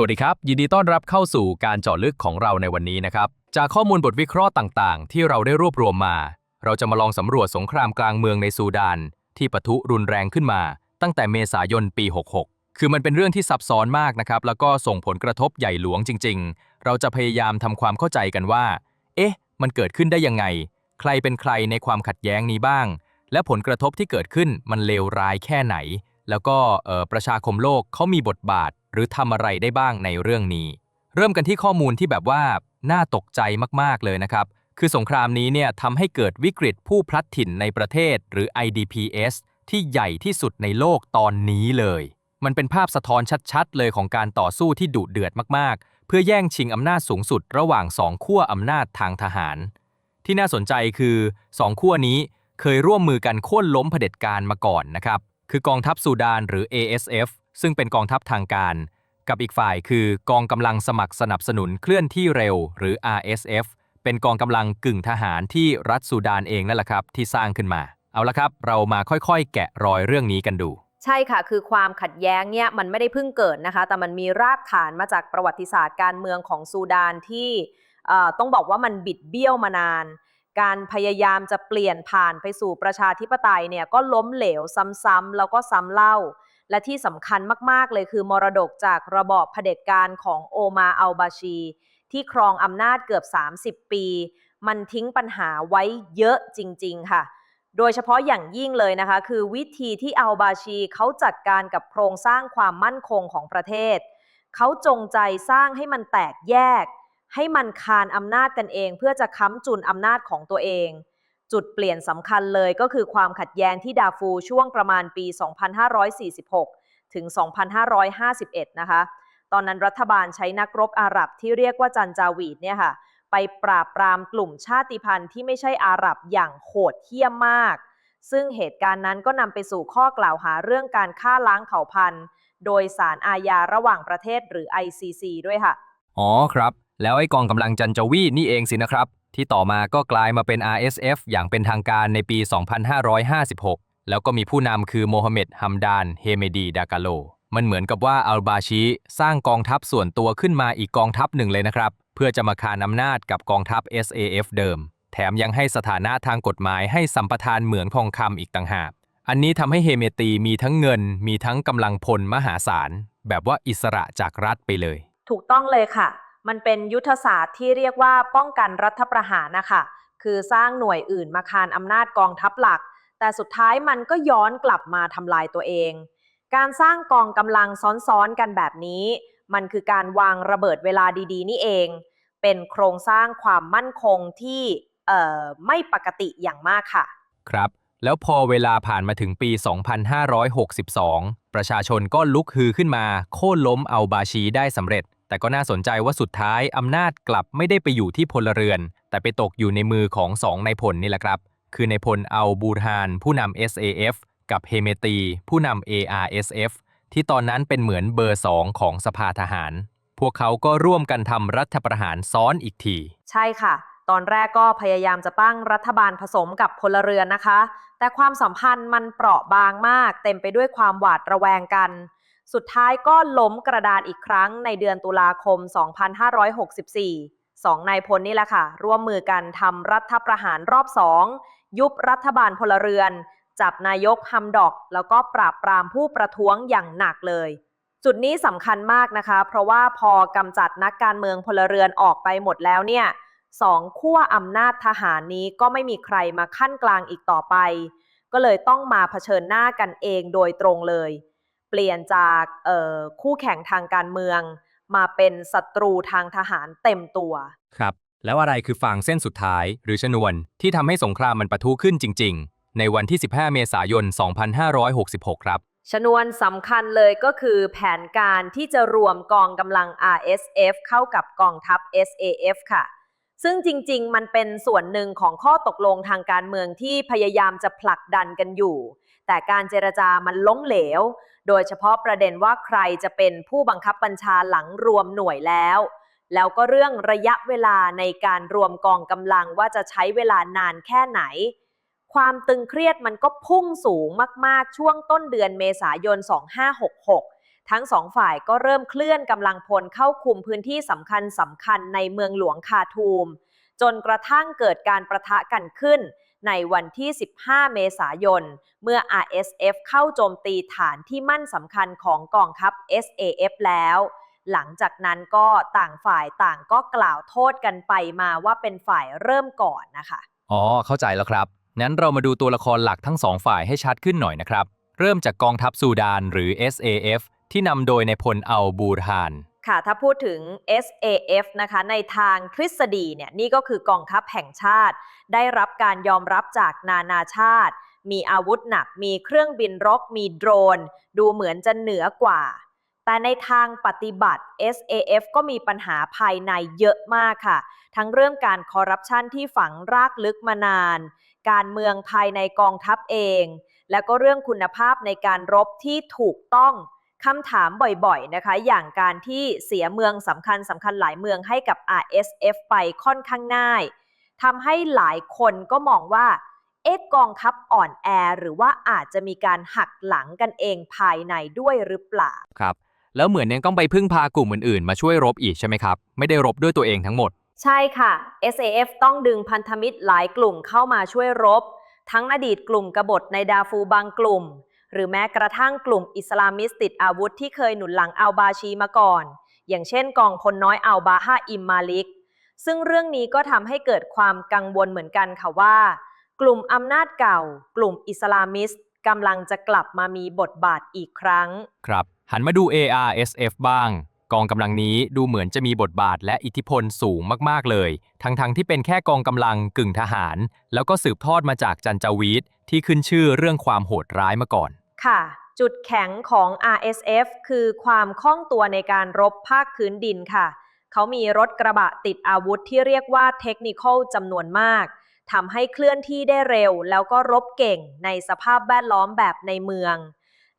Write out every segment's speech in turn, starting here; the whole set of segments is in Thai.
สวัสดีครับ ยินดีต้อนรับเข้าสู่การเจาะลึกของเราในวันนี้นะครับ จากข้อมูลบทวิเคราะห์ต่างๆ ที่เราได้รวบรวมมา เราจะมาลองสำรวจสงครามกลางเมืองในซูดาน ที่ปะทุรุนแรงขึ้นมา ตั้งแต่เมษายนปี 66 คือมันเป็นเรื่องที่ซับซ้อนมากนะครับ แล้วก็ส่งผลกระทบใหญ่หลวงจริง ๆ เราจะพยายามทำความเข้าใจกันว่า เอ๊ะ มันเกิดขึ้นได้ยังไง ใครเป็นใครในความขัดแย้งนี้บ้าง และผลกระทบที่เกิดขึ้นมันเลวร้ายแค่ไหน แล้วก็เอ่อประชาคมโลกเขามีบทบาท หรือทำอะไรได้บ้างในเรื่องนี้ เริ่มกันที่ข้อมูลที่แบบว่าน่าตกใจมากๆเลยนะครับ คือสงครามนี้เนี่ยทำให้เกิดวิกฤตผู้พลัดถิ่นในประเทศหรือ IDPS ที่ใหญ่ที่สุดในโลกตอนนี้เลย มันเป็นภาพสะท้อนชัดๆ เลยของการต่อสู้ที่ดุเดือดมากๆ เพื่อแย่งชิงอำนาจสูงสุดระหว่างสองขั้วอำนาจทางทหาร ที่น่าสนใจคือสองขั้วนี้เคยร่วมมือกันโค่นล้มเผด็จการมาก่อนนะครับ คือกองทัพซูดานหรือ ASF ซึ่งเป็นกองทัพทางการ กับอีกฝ่ายคือกองกำลังสมัครสนับสนุนเคลื่อนที่เร็ว หรือ RSF เป็นกองกำลังกึ่งทหารที่รัฐซูดานเองนั่นแหละครับ ที่สร้างขึ้นมา เอาละครับ เรามาค่อยๆ แกะรอยเรื่องนี้กันดู ใช่ค่ะ คือความขัดแย้งเนี่ยมันไม่ได้เพิ่งเกิดนะคะ แต่มันมีรากฐานมาจากประวัติศาสตร์การเมืองของซูดานที่เอ่อต้องบอกว่ามันบิดเบี้ยวมานาน การพยายามจะเปลี่ยนผ่านไปสู่ประชาธิปไตยเนี่ยก็ล้มเหลวซ้ำๆแล้วก็ซ้ำเล่า และที่สำคัญมาก ๆ เลยคือมรดกจากระบอบเผด็จการของโอมาอัลบาชี ที่ครองอำนาจเกือบ 30 ปี มันทิ้งปัญหาไว้เยอะจริง ๆ ค่ะ โดยเฉพาะอย่างยิ่งเลยนะคะ คือวิธีที่อัลบาชีเขาจัดการกับโครงสร้างความมั่นคงของประเทศ เขาจงใจสร้างให้มันแตกแยก ให้มันคานอำนาจกันเอง เพื่อจะค้ำจุนอำนาจของตัวเอง จุดเปลี่ยนสำคัญเลยก็คือความขัดแย้งที่ดาฟูช่วงประมาณปี 2546 ถึง 2551 นะคะ ตอนนั้นรัฐบาลใช้นักรบอาหรับที่เรียกว่าจันจาวีดเนี่ยค่ะ ไปปราบปรามกลุ่มชาติพันธุ์ที่ไม่ใช่อาหรับอย่างโหดเหี้ยมมาก ซึ่งเหตุการณ์นั้นก็นำไปสู่ข้อกล่าวหาเรื่องการฆ่าล้างเผ่าพันธุ์ โดยสารอาญาระหว่างประเทศหรือ ICC ด้วยค่ะ อ๋อครับ แล้วไอ้กองกำลังจันจาวีนี่เองสินะครับ ที่ต่อมาก็กลายมาเป็น RSF อย่างเป็นทางการในปี 2556 แล้วก็มีผู้นำคือโมฮัมเหม็ดฮัมดาน เฮเมดี ดากาโล มันเหมือนกับว่าอัลบาชีสร้างกองทัพส่วนตัวขึ้นมาอีกกองทัพหนึ่งเลยนะครับ เพื่อจะมาคานอำนาจกับกองทัพ SAF เดิม แถมยังให้สถานะทางกฎหมายให้สัมปทานเหมืองทองคำอีกต่างหาก อันนี้ทำให้เฮเมตีมีทั้งเงิน มีทั้งกำลังพลมหาศาลแบบว่าอิสระจากรัฐไปเลย ถูกต้องเลยค่ะ มันเป็นยุทธศาสตร์ที่เรียกว่าป้องกันรัฐประหารนะคะ คือสร้างหน่วยอื่นมาคานอำนาจกองทัพหลัก แต่สุดท้ายมันก็ย้อนกลับมาทำลายตัวเอง การสร้างกองกำลังซ้อนๆกันแบบนี้ มันคือการวางระเบิดเวลาดีๆ นี่เอง เป็นโครงสร้างความมั่นคงที่ไม่ปกติอย่างมากค่ะ ครับ แล้วพอเวลาผ่านมาถึงปี 2562 ประชาชนก็ลุกฮือขึ้นมา โค่นล้มเอาบาชีได้สำเร็จ แต่ก็น่าสนใจว่าสุดท้ายอำนาจกลับไม่ได้ไปอยู่ที่พลเรือน แต่ไปตกอยู่ในมือของสองนายพลนี่แหละครับ คือนายพลอัลบูรฮาน ผู้นำ SAF กับเฮเมตี ผู้นำ ARSF ที่ตอนนั้นเป็นเหมือนเบอร์สองของสภาทหาร พวกเขาก็ร่วมกันทำรัฐประหารซ้อนอีกที ใช่ค่ะ ตอนแรกก็พยายามจะตั้งรัฐบาลผสมกับพลเรือนนะคะ แต่ความสัมพันธ์มันเปราะบางมาก เต็มไปด้วยความหวาดระแวงกัน สุดท้ายก็ล้มกระดานอีกครั้งในเดือนตุลาคม 2564 สองนายพลนี่แหละค่ะ ร่วมมือกันทำรัฐประหารรอบสอง ยุบรัฐบาลพลเรือน จับนายกฮัมดอก แล้วก็ปราบปรามผู้ประท้วงอย่างหนักเลย จุดนี้สำคัญมากนะคะ เพราะว่าพอกำจัดนักการเมืองพลเรือนออกไปหมดแล้วเนี่ยสองขั้วอำนาจทหารนี้ก็ไม่มีใครมาขั้นกลางอีกต่อไป ก็เลยต้องมาเผชิญหน้ากันเองโดยตรงเลย เปลี่ยนจากเอ่อคู่แข่งทางการเมือง มาเป็นศัตรูทางทหารเต็มตัว ครับ แล้วอะไรคือฟางเส้นสุดท้าย หรือชนวน ที่ทำให้สงครามมันปะทุขึ้นจริง ๆ ในวันที่ 15 เมษายน 2566 ครับ ชนวนสำคัญเลยก็คือแผนการที่จะรวมกองกำลัง RSF เข้ากับกองทัพ SAF ค่ะซึ่งจริง ๆ มันเป็นส่วนหนึ่งของข้อตกลงทางการเมืองที่พยายามจะผลักดันกันอยู่ แต่การเจรจามันล้มเหลว โดยเฉพาะประเด็นว่าใครจะเป็นผู้บังคับบัญชาหลังรวมหน่วยแล้ว แล้วก็เรื่องระยะเวลาในการรวมกองกำลังว่าจะใช้เวลานานแค่ไหน ความตึงเครียดมันก็พุ่งสูงมาก ๆ ช่วงต้นเดือนเมษายน 2566ทั้งสองฝ่ายก็เริ่มเคลื่อนกำลังพลเข้าคุมพื้นที่สำคัญสำคัญในเมืองหลวงคาทูม จนกระทั่งเกิดการประทะกันขึ้น ในวันที่ 15 เมษายน เมื่อ RSF เข้าโจมตีฐานที่มั่นสำคัญของกองทัพ SAF แล้ว หลังจากนั้นก็ต่างฝ่ายต่างก็กล่าวโทษกันไปมาว่าเป็นฝ่ายเริ่มก่อนนะคะ อ๋อ เข้าใจแล้วครับ งั้นเรามาดูตัวละครหลักทั้งสองฝ่ายให้ชัดขึ้นหน่อยนะครับ เริ่มจากกองทัพซูดานหรือ SAF ที่นำโดยในพลอัลบูรฮาน ค่ะถ้าพูดถึง SAF นะคะในทางทฤษฎีเนี่ยนี่ก็คือกองทัพแห่งชาติ ได้รับการยอมรับจากนานาชาติ มีอาวุธหนัก มีเครื่องบินรบ มีโดรน ดูเหมือนจะเหนือกว่า แต่ในทางปฏิบัติ SAF ก็มีปัญหาภายในเยอะมากค่ะ ทั้งเรื่องการคอร์รัปชันที่ฝังรากลึกมานาน การเมืองภายในกองทัพเอง แล้วก็เรื่องคุณภาพในการรบที่ถูกต้อง คำถามบ่อยๆนะคะ อย่างการที่เสียเมืองสำคัญสำคัญหลายเมืองให้กับ RSF ไปค่อนข้างง่ายทำให้หลายคนก็มองว่าเอ๊ะกองทัพอ่อนแอหรือว่าอาจจะมีการหักหลังกันเองภายในด้วยหรือเปล่าครับ แล้วเหมือนยังต้องไปพึ่งพากลุ่มอื่นๆ มาช่วยรบอีกใช่ไหมครับ ไม่ได้รบด้วยตัวเองทั้งหมด ใช่ค่ะ SAF ต้องดึงพันธมิตรหลายกลุ่มเข้ามาช่วยรบ ทั้งอดีตกลุ่มกบฏในดาฟูบางกลุ่ม หรือแม้กระทั่งกลุ่มอิสลามิสต์ติดอาวุธที่เคยหนุนหลังอัลบาชีมาก่อน อย่างเช่นกองพลน้อยอัลบาฮาอิมมาลิก ซึ่งเรื่องนี้ก็ทำให้เกิดความกังวลเหมือนกันค่ะว่า กลุ่มอำนาจเก่า กลุ่มอิสลามิส์กำลังจะกลับมามีบทบาทอีกครั้ง ครับ หันมาดู ARSF บ้าง กองกำลังนี้ดูเหมือนจะมีบทบาทและอิทธิพลสูงมากๆเลย ทั้งๆที่เป็นแค่กองกำลังกึ่งทหาร แล้วก็สืบทอดมาจากจันจาวีดที่ขึ้นชื่อเรื่องความโหดร้ายมาก่อน ค่ะ จุดแข็งของ RSF คือความคล่องตัวในการรบภาคพื้นดินค่ะ เขามีรถกระบะติดอาวุธที่เรียกว่าเทคนิคอลจำนวนมากทำให้เคลื่อนที่ได้เร็ว แล้วก็รบเก่งในสภาพแวดล้อมแบบในเมือง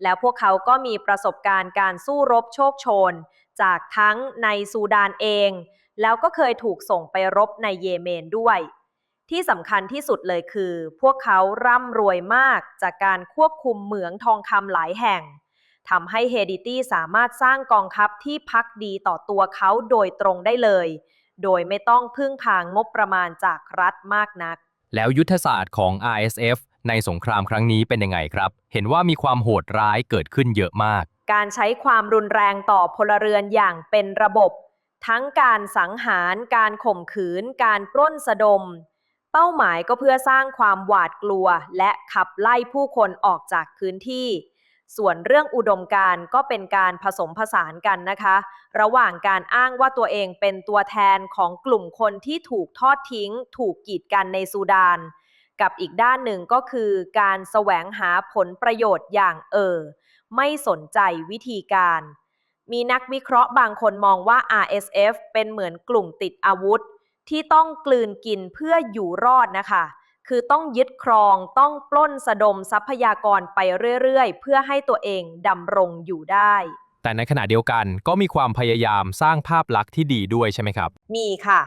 แล้วพวกเขาก็มีประสบการณ์การสู้รบโชคโชน จากทั้งในซูดานเอง แล้วก็เคยถูกส่งไปรบในเยเมนด้วย ที่สำคัญที่สุดเลยคือ พวกเขาร่ำรวยมากจากการควบคุมเหมืองทองคำหลายแห่งทำให้เฮดิตี้สามารถสร้างกองทัพที่พักดีต่อตัวเขาโดยตรงได้เลย โดยไม่ต้องพึ่งพางงบประมาณจากรัฐมากนัก แล้วยุทธศาสตร์ของ RSF ในสงครามครั้งนี้เป็นยังไงครับ เห็นว่ามีความโหดร้ายเกิดขึ้นเยอะมาก การใช้ความรุนแรงต่อพลเรือนอย่างเป็นระบบ ทั้งการสังหาร การข่มขืน การปล้นสะดม เป้าหมายก็เพื่อสร้างความหวาดกลัว และขับไล่ผู้คนออกจากพื้นที่ ส่วนเรื่องอุดมการก็เป็นการผสมผสานกันนะคะ ระหว่างการอ้างว่าตัวเองเป็นตัวแทนของกลุ่มคนที่ถูกทอดทิ้ง ถูกกีดกันในซูดาน กับอีกด้านหนึ่งก็คือการแสวงหาผลประโยชน์อย่างเออ ไม่สนใจวิธีการ มีนักวิเคราะห์บางคนมองว่า RSF เป็นเหมือนกลุ่มติดอาวุธ ที่ต้องกลืนกินเพื่ออยู่รอดนะคะ คือต้องยึดครองต้องปล้นสะดมทรัพยากรไปเรื่อยๆ เพื่อให้ตัวเองดำรงอยู่ได้แต่ในขณะเดียวกันก็มีความพยายามสร้างภาพลักษณ์ที่ดีด้วยใช่ไหมครับ มีค่ะ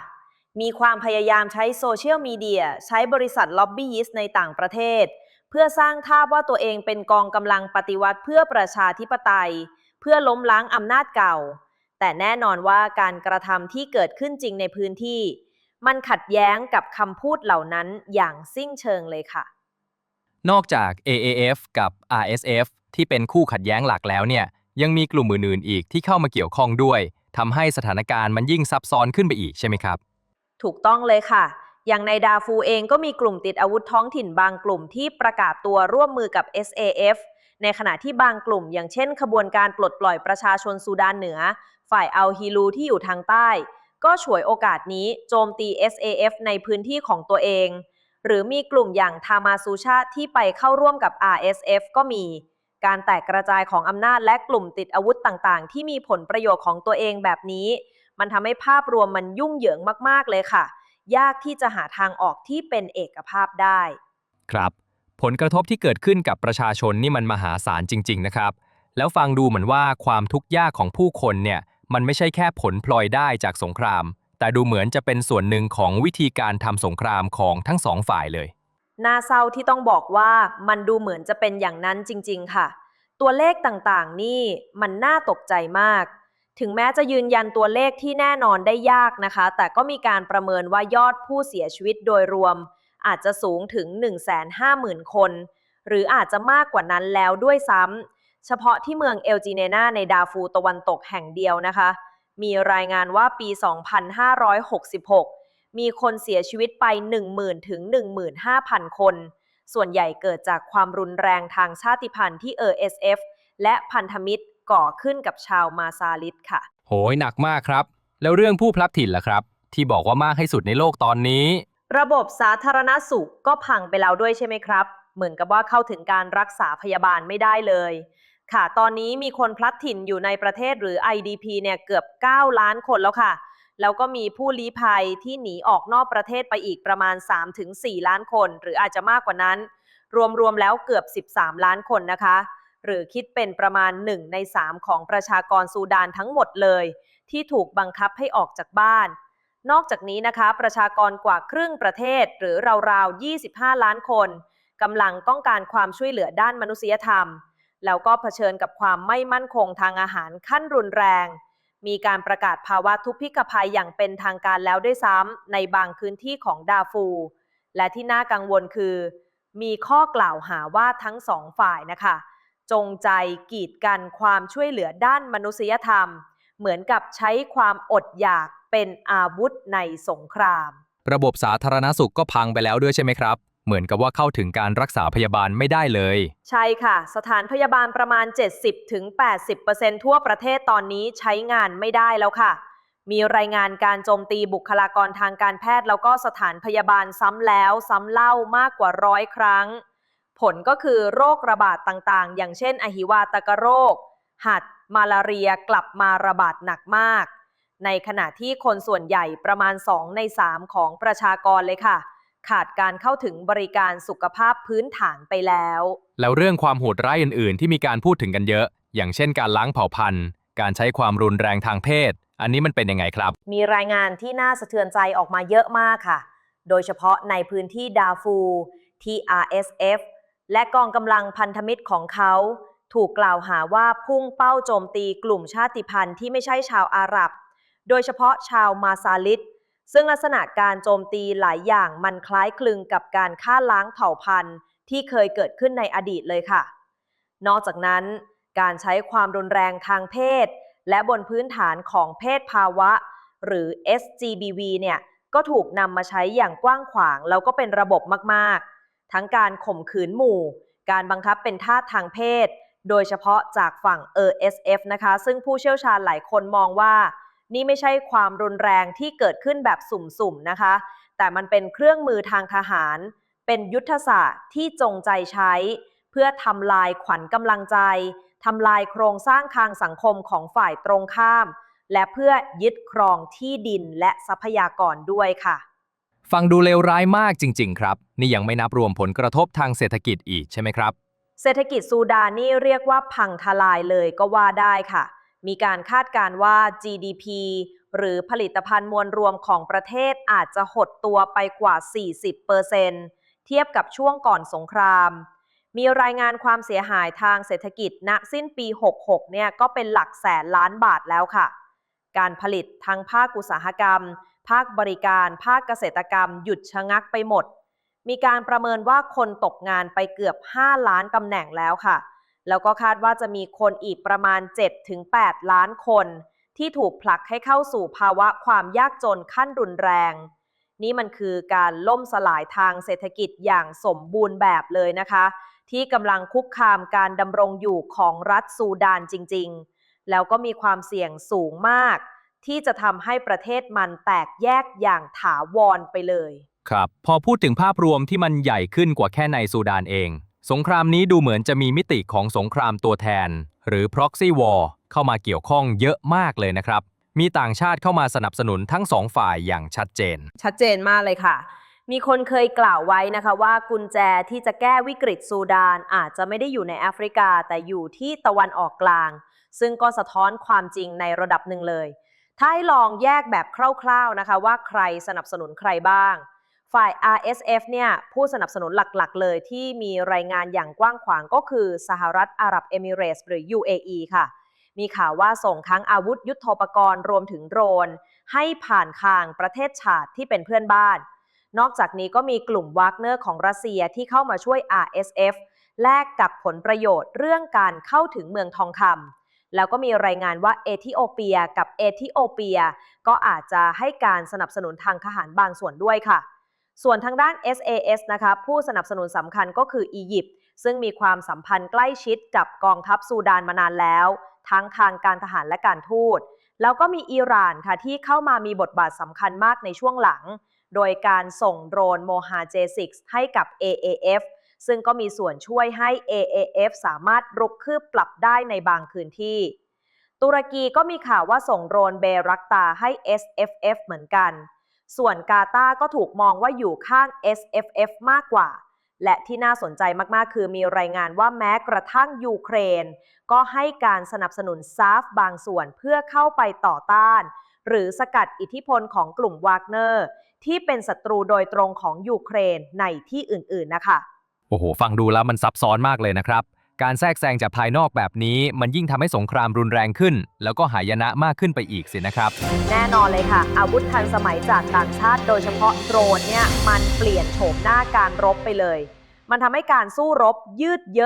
มีความพยายามใช้โซเชียลมีเดียใช้บริษัทล็อบบี้ยิสในต่างประเทศ เพื่อสร้างภาพว่าตัวเองเป็นกองกำลังปฏิวัติเพื่อประชาธิปไตย เพื่อล้มล้างอำนาจเก่า แต่แน่นอนว่าการกระทำที่เกิดขึ้นจริงในพื้นที่ มันขัดแย้งกับคำพูดเหล่านั้นอย่างสิ้นเชิงเลยค่ะ นอกจาก AAF กับ RSF ที่เป็นคู่ขัดแย้งหลักแล้วเนี่ยยังมีกลุ่มอื่นๆอีกที่เข้ามาเกี่ยวข้องด้วยทำให้สถานการณ์มันยิ่งซับซ้อนขึ้นไปอีกใช่ไหมครับ ถูกต้องเลยค่ะ อย่างในดาฟูเองก็มีกลุ่มติดอาวุธท้องถิ่นบางกลุ่มที่ประกาศตัวร่วมมือกับ SAF ในขณะที่บางกลุ่ม อย่างเช่น ขบวนการปลดปล่อยประชาชนซูดานเหนือ ฝ่ายอัลฮิลูที่อยู่ทางใต้ ก็ฉวยโอกาสนี้โจมตี SAF ในพื้นที่ของตัวเอง หรือมีกลุ่มอย่างทามาซูชาที่ไปเข้าร่วมกับ RSF ก็มี การแตกกระจายของอำนาจและกลุ่มติดอาวุธต่างๆ ที่มีผลประโยชน์ของตัวเองแบบนี้ มันทำให้ภาพรวมมันยุ่งเหยิงมาก ๆ เลยค่ะ ยากที่จะหาทางออกที่เป็นเอกภาพได้ ครับ ผลกระทบที่เกิดขึ้นกับประชาชนนี่มันมหาศาลจริง ๆ นะครับ แล้วฟังดูเหมือนว่าความทุกข์ยากของผู้คนเนี่ยมันไม่ใช่แค่ผลพลอยได้จากสงคราม แต่ดูเหมือนจะเป็นส่วนหนึ่งของวิธีการทำสงครามของทั้งสองฝ่ายเลยน่าเศร้าที่ต้องบอกว่ามันดูเหมือนจะเป็นอย่างนั้นจริง ๆ ค่ะ ตัวเลขต่างๆ นี่มันน่าตกใจมาก ถึงแม้จะยืนยันตัวเลขที่แน่นอนได้ยากนะคะ แต่ก็มีการประเมินว่ายอดผู้เสียชีวิตโดยรวม อาจจะสูงถึง 150,000 คน หรืออาจจะมากกว่านั้นแล้วด้วยซ้ำเฉพาะที่เมืองเอลจีเนนาในดาฟูตะวันตกแห่งเดียวนะคะ มีรายงานว่าปี 2566 มีคนเสียชีวิตไป 10,000 ถึง 15,000 คน ส่วนใหญ่เกิดจากความรุนแรงทางชาติพันธุ์ที่ RSF และพันธมิตร ก่อขึ้นกับชาวมาซาลิดค่ะ โหยหนักมากครับ แล้วเรื่องผู้พลัดถิ่นล่ะครับ ที่บอกว่ามากให้สุดในโลกตอนนี้ ระบบสาธารณสุขก็พังไปแล้วด้วยใช่ไหมครับ เหมือนกับว่าเข้าถึงการรักษาพยาบาลไม่ได้เลย ค่ะ ตอนนี้มีคนพลัดถิ่นอยู่ในประเทศหรือ IDP เนี่ยเกือบ 9 ล้านคนแล้วค่ะ แล้วก็มีผู้ลี้ภัยที่หนีออกนอกประเทศไปอีกประมาณ 3-4 ล้านคน หรืออาจจะมากกว่านั้น รวมๆแล้วเกือบ 13 ล้านคนนะคะ หรือคิดเป็นประมาณ 1 ใน 3 ของประชากรซูดานทั้งหมดเลย ที่ถูกบังคับให้ออกจากบ้าน นอกจากนี้นะคะ ประชากรกว่าครึ่งประเทศหรือราวๆ 25 ล้านคนกำลังต้องการความช่วยเหลือด้านมนุษยธรรม แล้วก็เผชิญกับความไม่มั่นคงทางอาหารขั้นรุนแรง มีการประกาศภาวะทุพพิกภัยอย่างเป็นทางการแล้วด้วยซ้ำในบางพื้นที่ของดาฟู และที่น่ากังวลคือ มีข้อกล่าวหาว่าทั้งสองฝ่ายนะคะ จงใจกีดกันความช่วยเหลือด้านมนุษยธรรม เหมือนกับใช้ความอดอยากเป็นอาวุธในสงคราม ระบบสาธารณสุขก็พังไปแล้วด้วยใช่ไหมครับ เหมือนกับว่าเข้าถึงการรักษาพยาบาลไม่ได้เลย ใช่ค่ะ สถานพยาบาลประมาณ 70-80%ทั่วประเทศตอนนี้ใช้งานไม่ได้แล้วค่ะ มีรายงานการโจมตีบุคลากรทางการแพทย์ แล้วก็สถานพยาบาลซ้ำแล้วซ้ำเล่ามากกว่าร้อยครั้ง ผลก็คือโรคระบาดต่างๆ อย่างเช่น อหิวาตกโรค หัด มาลาเรียกลับมาระบาดหนักมาก ในขณะที่คนส่วนใหญ่ประมาณ 2 ใน 3 ของประชากรเลยค่ะ ขาดการเข้าถึงบริการสุขภาพพื้นฐานไปแล้ว แล้วเรื่องความโหดร้ายอื่น ๆ ที่มีการพูดถึงกันเยอะ อย่างเช่นการล้างเผ่าพันธุ์ การใช้ความรุนแรงทางเพศ อันนี้มันเป็นยังไงครับ มีรายงานที่น่าสะเทือนใจออกมาเยอะมากค่ะ โดยเฉพาะในพื้นที่ดาฟูที่ RSF และกองกำลังพันธมิตรของเขา ถูกกล่าวหาว่าพุ่งเป้าโจมตีกลุ่มชาติพันธุ์ที่ไม่ใช่ชาวอาหรับ โดยเฉพาะชาวมาซาลิดซึ่งลักษณะการโจมตีหลายอย่างมันคล้ายคลึงกับการฆ่าล้างเผ่าพันธุ์ที่เคยเกิดขึ้นในอดีตเลยค่ะ นอกจากนั้น การใช้ความรุนแรงทางเพศ และบนพื้นฐานของเพศภาวะ หรือ SGBV เนี่ยก็ถูกนำมาใช้อย่างกว้างขวางแล้วก็เป็นระบบมากๆ ทั้งการข่มขืนหมู่ การบังคับเป็นทาสทางเพศ โดยเฉพาะจากฝั่ง RSF นะคะ ซึ่งผู้เชี่ยวชาญหลายคนมองว่า นี่ไม่ใช่ความรุนแรงที่เกิดขึ้นแบบสุ่มๆนะคะ แต่มันเป็นเครื่องมือทางทหาร เป็นยุทธศาสตร์ที่จงใจใช้ เพื่อทำลายขวัญกำลังใจทำลายโครงสร้างทางสังคมของฝ่ายตรงข้าม และเพื่อยึดครองที่ดินและทรัพยากรด้วยค่ะ ฟังดูเลวร้ายมากจริง ๆ ครับ นี่ยังไม่นับรวมผลกระทบทางเศรษฐกิจอีกใช่ไหมครับ เศรษฐกิจซูดานนี่เรียกว่าพังทลายเลยก็ว่าได้ค่ะ มีการคาดการณ์ว่า GDP หรือผลิตภัณฑ์มวลรวมของประเทศอาจจะหดตัวไปกว่า 40%เทียบกับช่วงก่อนสงคราม มีรายงานความเสียหายทางเศรษฐกิจณสิ้นปี 66 เนี่ยก็เป็นหลักแสนล้านบาทแล้วค่ะ การผลิตทั้งภาคอุตสาหกรรม ภาคบริการ ภาคเกษตรกรรม หยุดชะงักไปหมด มีการประเมินว่าคนตกงานไปเกือบ 5 ล้านตำแหน่งแล้วค่ะ แล้วก็คาดว่าจะมีคนอีกประมาณ 7-8 ล้านคน ที่ถูกผลักให้เข้าสู่ภาวะความยากจนขั้นรุนแรง นี่มันคือการล่มสลายทางเศรษฐกิจอย่างสมบูรณ์แบบเลยนะคะ ที่กำลังคุกคามการดำรงอยู่ของรัฐซูดานจริง ๆ แล้วก็มีความเสี่ยงสูงมาก ที่จะทำให้ประเทศมันแตกแยกอย่างถาวรไปเลย ครับ พอพูดถึงภาพรวมที่มันใหญ่ขึ้นกว่าแค่ในซูดานเอง สงครามนี้ดูเหมือนจะมีมิติของสงครามตัวแทน หรือ proxy war เข้ามาเกี่ยวข้องเยอะมากเลยนะครับ มีต่างชาติเข้ามาสนับสนุนทั้งสองฝ่ายอย่างชัดเจน ชัดเจนมากเลยค่ะ มีคนเคยกล่าวไว้นะคะว่ากุญแจที่จะแก้วิกฤตซูดานอาจจะไม่ได้อยู่ในแอฟริกาแต่อยู่ที่ตะวันออกกลาง ซึ่งก็สะท้อนความจริงในระดับหนึ่งเลย ถ้าให้ลองแยกแบบคร่าวๆนะคะว่าใครสนับสนุนใครบ้าง ฝ่าย RSF เนี่ยผู้สนับสนุนหลักๆ เลยที่มีรายงานอย่างกว้างขวางก็คือสหรัฐอาหรับเอมิเรตส์หรือ UAE ค่ะ มีข่าวว่าส่งทั้งอาวุธยุโทโธปกรณ์รวมถึงโดรน ให้ผ่านทางประเทศชาติที่เป็นเพื่อนบ้าน นอกจากนี้ก็มีกลุ่มวากเนอร์ของรัสเซียที่เข้ามาช่วย RSF แลกกับผลประโยชน์เรื่องการเข้าถึงเมืองทองคำ แล้วก็มีรายงานว่าเอธิโอเปียกับเอธิโอเปีย ก็อาจจะให้การสนับสนุนทางทหารบางส่วนด้วยค่ะ ส่วนทางด้าน SAS นะคะผู้สนับสนุนสำคัญก็คืออียิปต์ซึ่งมีความสัมพันธ์ใกล้ชิดกับกองทัพซูดานมานานแล้ว ทั้งทางการทหารและการทูตแล้วก็มีอิหร่านค่ะที่เข้ามามีบทบาทสำคัญมากในช่วงหลัง โดยการส่งโดรนโมฮา J6 ให้กับ AAF ซึ่งก็มีส่วนช่วยให้ AAF สามารถรุกคืบกลับได้ในบางพื้นที่ ตุรกีก็มีข่าวว่าส่งโดรนเบรักตาให้ SFF เหมือนกัน ส่วนกาตาก็ถูกมองว่าอยู่ข้าง SFF มากกว่า และที่น่าสนใจมาก ๆ คือมีรายงานว่าแม้กระทั่งยูเครน ก็ให้การสนับสนุนซาฟบางส่วนเพื่อเข้าไปต่อต้าน หรือสกัดอิทธิพลของกลุ่มวากเนอร์ที่เป็นศัตรูโดยตรงของยูเครนในที่อื่น ๆ นะคะ โอ้โห ฟังดูแล้วมันซับซ้อนมากเลยนะครับ การแทรกแซงจากภายนอกแบบนี้ มันยิ่งทำให้สงครามรุนแรงขึ้น แล้วก็หายนะมากขึ้นไปอีกสินะครับ แน่นอนเลยค่ะ อาวุธทันสมัยจากต่างชาติ โดยเฉพาะโดรนเนี่ยมันเปลี่ยนโฉมหน้าการรบไปเลย มันทำให้การสู้รบยืดเยอะ